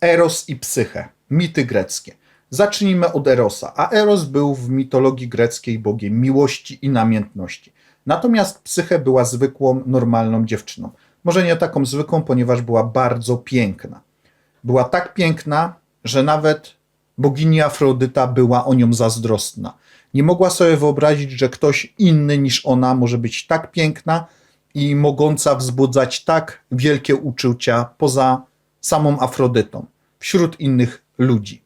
Eros i Psyche, mity greckie. Zacznijmy od Erosa, a Eros był w mitologii greckiej bogiem miłości i namiętności. Natomiast Psyche była zwykłą, normalną dziewczyną. Może nie taką zwykłą, ponieważ była bardzo piękna. Była tak piękna, że nawet bogini Afrodyta była o nią zazdrosna. Nie mogła sobie wyobrazić, że ktoś inny niż ona może być tak piękna i mogąca wzbudzać tak wielkie uczucia poza samą Afrodytą, wśród innych ludzi.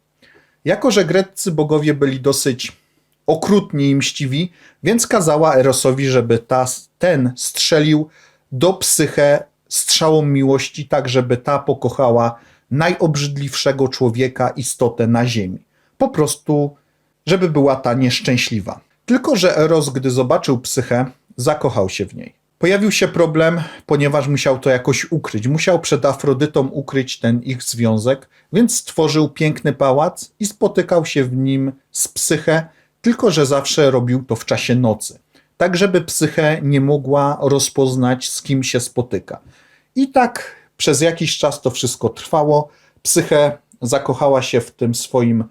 Jako, że greccy bogowie byli dosyć okrutni i mściwi, więc kazała Erosowi, żeby ta, ten strzelił do psyche strzałą miłości, tak żeby ta pokochała najobrzydliwszego człowieka, istotę na ziemi. Po prostu, żeby była ta nieszczęśliwa. Tylko, że Eros, gdy zobaczył psychę, zakochał się w niej. Pojawił się problem, ponieważ musiał to jakoś ukryć. Musiał przed Afrodytą ukryć ten ich związek, więc stworzył piękny pałac i spotykał się w nim z psychę, tylko że zawsze robił to w czasie nocy. Tak, żeby psychę nie mogła rozpoznać, z kim się spotyka. I tak przez jakiś czas to wszystko trwało. Psyche zakochała się w tym swoim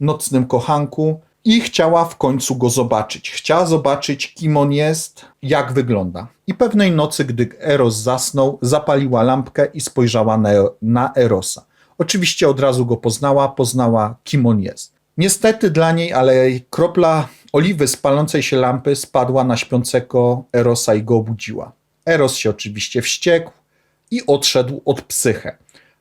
nocnym kochanku i chciała w końcu go zobaczyć. Chciała zobaczyć, kim on jest, jak wygląda. I pewnej nocy, gdy Eros zasnął, zapaliła lampkę i spojrzała na, na Erosa. Oczywiście od razu go poznała, poznała, kim on jest. Niestety dla niej, ale kropla oliwy z palącej się lampy spadła na śpiącego Erosa i go obudziła. Eros się oczywiście wściekł i odszedł od psychę.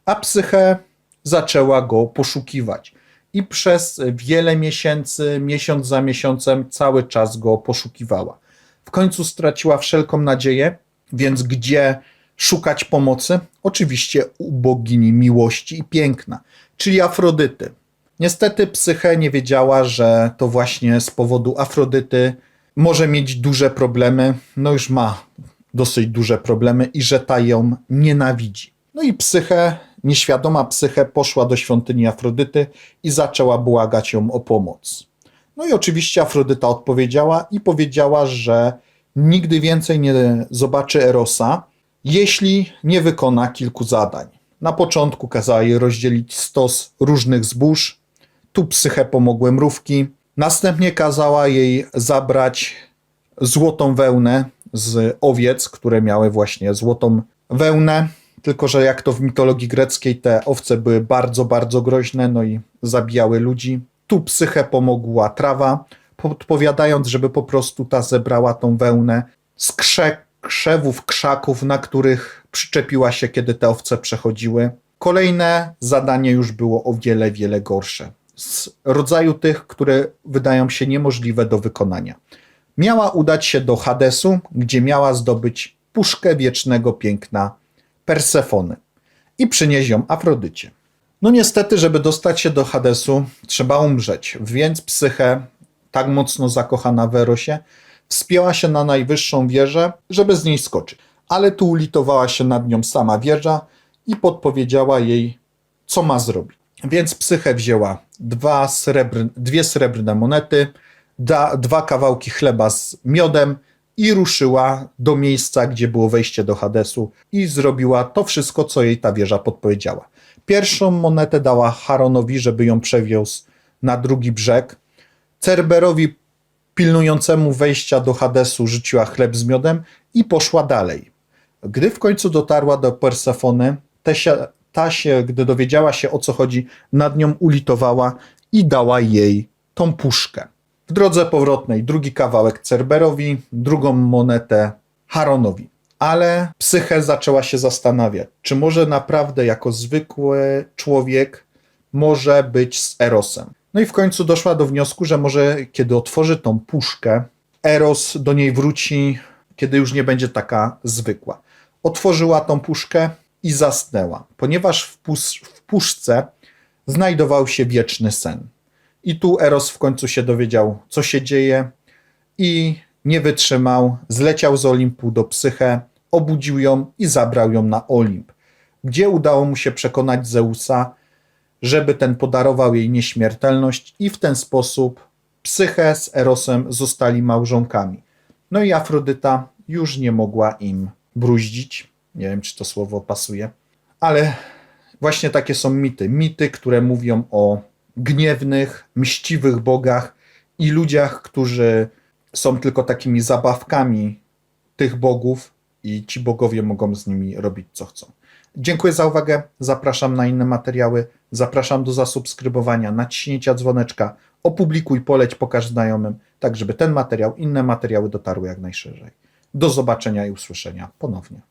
A psychę zaczęła go poszukiwać. I przez wiele miesięcy, miesiąc za miesiącem, cały czas go poszukiwała. W końcu straciła wszelką nadzieję, więc gdzie szukać pomocy? Oczywiście u bogini miłości i piękna, czyli Afrodyty. Niestety psyche nie wiedziała, że to właśnie z powodu Afrodyty może mieć duże problemy, no już ma dosyć duże problemy i że ta ją nienawidzi. No i psyche, nieświadoma psyche poszła do świątyni Afrodyty i zaczęła błagać ją o pomoc. No i oczywiście Afrodyta odpowiedziała i powiedziała, że nigdy więcej nie zobaczy Erosa, jeśli nie wykona kilku zadań. Na początku kazała jej rozdzielić stos różnych zbóż, tu psyche pomogły mrówki. Następnie kazała jej zabrać złotą wełnę z owiec, które miały właśnie złotą wełnę. Tylko, że jak to w mitologii greckiej, te owce były bardzo, bardzo groźne, no i zabijały ludzi. Tu psyche pomogła trawa, podpowiadając, żeby po prostu ta zebrała tą wełnę z krze krzewów, krzaków, na których przyczepiła się, kiedy te owce przechodziły. Kolejne zadanie już było o wiele, wiele gorsze. Z rodzaju tych, które wydają się niemożliwe do wykonania. Miała udać się do Hadesu, gdzie miała zdobyć puszkę wiecznego piękna Persefony i przynieść ją Afrodycie. No niestety, żeby dostać się do Hadesu, trzeba umrzeć, więc psyche, tak mocno zakochana w Erosie, wspięła się na najwyższą wieżę, żeby z niej skoczyć. Ale tu ulitowała się nad nią sama wieża i podpowiedziała jej, co ma zrobić. Więc psyche wzięła dwa dwie srebrne monety, da, dwa kawałki chleba z miodem i ruszyła do miejsca, gdzie było wejście do Hadesu i zrobiła to wszystko, co jej ta wieża podpowiedziała. Pierwszą monetę dała Haronowi, żeby ją przewiózł na drugi brzeg. Cerberowi pilnującemu wejścia do Hadesu rzuciła chleb z miodem i poszła dalej. Gdy w końcu dotarła do Persefony, ta się, gdy dowiedziała się o co chodzi, nad nią ulitowała i dała jej tą puszkę. W drodze powrotnej drugi kawałek Cerberowi, drugą monetę Haronowi. Ale psyche zaczęła się zastanawiać, czy może naprawdę jako zwykły człowiek może być z Erosem. No i w końcu doszła do wniosku, że może kiedy otworzy tą puszkę, Eros do niej wróci, kiedy już nie będzie taka zwykła. Otworzyła tą puszkę i zasnęła, ponieważ w, pusz w puszce znajdował się wieczny sen. I tu Eros w końcu się dowiedział, co się dzieje i nie wytrzymał, zleciał z Olimpu do Psyche, obudził ją i zabrał ją na Olimp, gdzie udało mu się przekonać Zeusa, żeby ten podarował jej nieśmiertelność i w ten sposób Psyche z Erosem zostali małżonkami. No i Afrodyta już nie mogła im bruździć. Nie wiem, czy to słowo pasuje, ale Właśnie takie są mity. Mity, które mówią o gniewnych, mściwych bogach i ludziach, którzy są tylko takimi zabawkami tych bogów i ci bogowie mogą z nimi robić co chcą. Dziękuję za uwagę. Zapraszam na inne materiały. Zapraszam do zasubskrybowania, naciśnięcia dzwoneczka, opublikuj, poleć, pokaż znajomym, tak żeby ten materiał, inne materiały dotarły jak najszerzej. Do zobaczenia i usłyszenia ponownie.